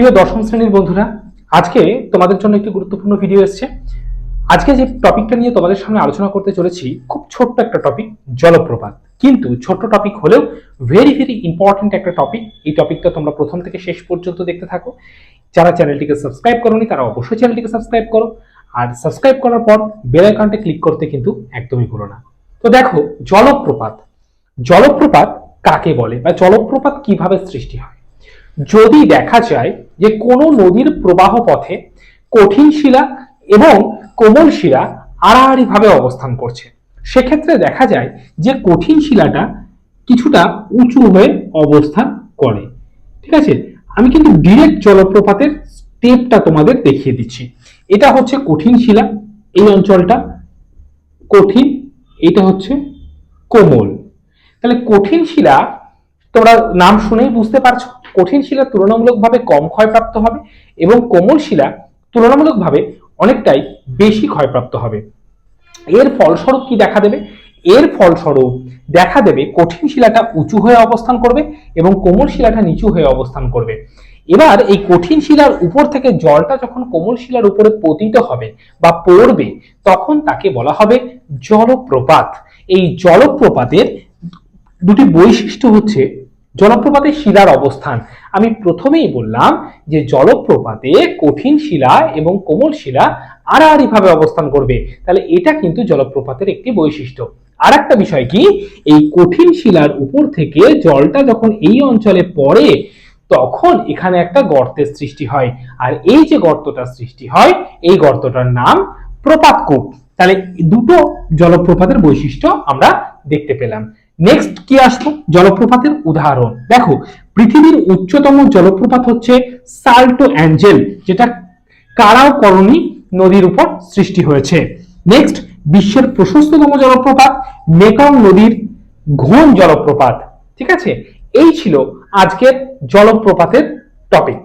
প্রিয় দশম শ্রেণির বন্ধুরা, আজকে তোমাদের জন্য একটি গুরুত্বপূর্ণ ভিডিও এসেছে। আজকে যে টপিকটা নিয়ে তোমাদের সামনে আলোচনা করতে চলেছি, খুব ছোট্ট একটা টপিক, জলপ্রপাত। কিন্তু ছোট্ট টপিক হলেও ভেরি ভেরি ইম্পর্ট্যান্ট একটা টপিক। এই টপিকটা তোমরা প্রথম থেকে শেষ পর্যন্ত দেখতে থাকো। যারা চ্যানেলটিকে সাবস্ক্রাইব করোনি, তারা অবশ্যই চ্যানেলটিকে সাবস্ক্রাইব করো। আর সাবস্ক্রাইব করার পর বেল আইকনটা ক্লিক করতে কিন্তু একদমই ভুলো না। তো দেখো, জলপ্রপাত। জলপ্রপাত কাকে বলে বা জলপ্রপাত কীভাবে সৃষ্টি হয়? যদি দেখা যায় যে কোনো নদীর প্রবাহ পথে কঠিন শিলা এবং কোমল শিলা আড়াআড়ি ভাবে অবস্থান করছে, সেক্ষেত্রে দেখা যায় যে কঠিন শিলাটা কিছুটা উঁচু হয়ে অবস্থান করে। ঠিক আছে? আমি কিন্তু ডিরেক্ট জলপ্রপাতের স্টেপটা তোমাদের দেখিয়ে দিচ্ছি। এটা হচ্ছে কঠিন শিলা, এই অঞ্চলটা কঠিন, এটা হচ্ছে কোমল। তাহলে কঠিন শিলা তোমরা নাম শুনেই বুঝতে পারছ? কঠিন শিলা তুলনামূলকভাবে কম ক্ষয়প্রাপ্ত হবে এবং কোমল শিলা তুলনামূলকভাবে অনেকটাই বেশি ক্ষয়প্রাপ্ত হবে। এর ফলস্বরূপ কি দেখা দেবে? এর ফলস্বরূপ দেখা দেবে কঠিন শিলাটা উঁচু হয়ে অবস্থান করবে এবং কোমল শিলাটা নিচু হয়ে অবস্থান করবে। এবার এই কঠিন শিলার উপর থেকে জলটা যখন কোমল শিলার উপরে পতিত হবে বা পড়বে, তখন তাকে বলা হবে জলপ্রপাত। এই জলপ্রপাতের দুটি বৈশিষ্ট্য হচ্ছে জলপ্রপাতের শিলার অবস্থান। আমি প্রথমেই বললাম যে জলপ্রপাতে কঠিন শিলা এবং কোমল শিলা আড়াআড়ি ভাবে অবস্থান করবে। তাহলে এটা কিন্তু জলপ্রপাতের একটি বৈশিষ্ট্য। আর একটা বিষয় কি? এই কঠিন শিলার উপর থেকে জলটা যখন এই অঞ্চলে পড়ে, তখন এখানে একটা গর্তের সৃষ্টি হয়। আর এই যে গর্তটা সৃষ্টি হয়, এই গর্তটার নাম প্রপাতকূপ। তাহলে দুটো জলপ্রপাতের বৈশিষ্ট্য আমরা দেখতে পেলাম। নেক্সট কি আসব জলপ্রপাতের উদাহরণ। দেখো, পৃথিবীর উচ্চতম জলপ্রপাত হচ্ছে সাল্টো অ্যাঞ্জেল, যেটা কারাওকরণী নদীর উপর সৃষ্টি হয়েছে। নেক্সট বিশ্বের প্রশস্ততম জলপ্রপাত, মেকং নদীর ঘন জলপ্রপাত। ঠিক আছে? এই ছিল আজকের জলপ্রপাতের টপিক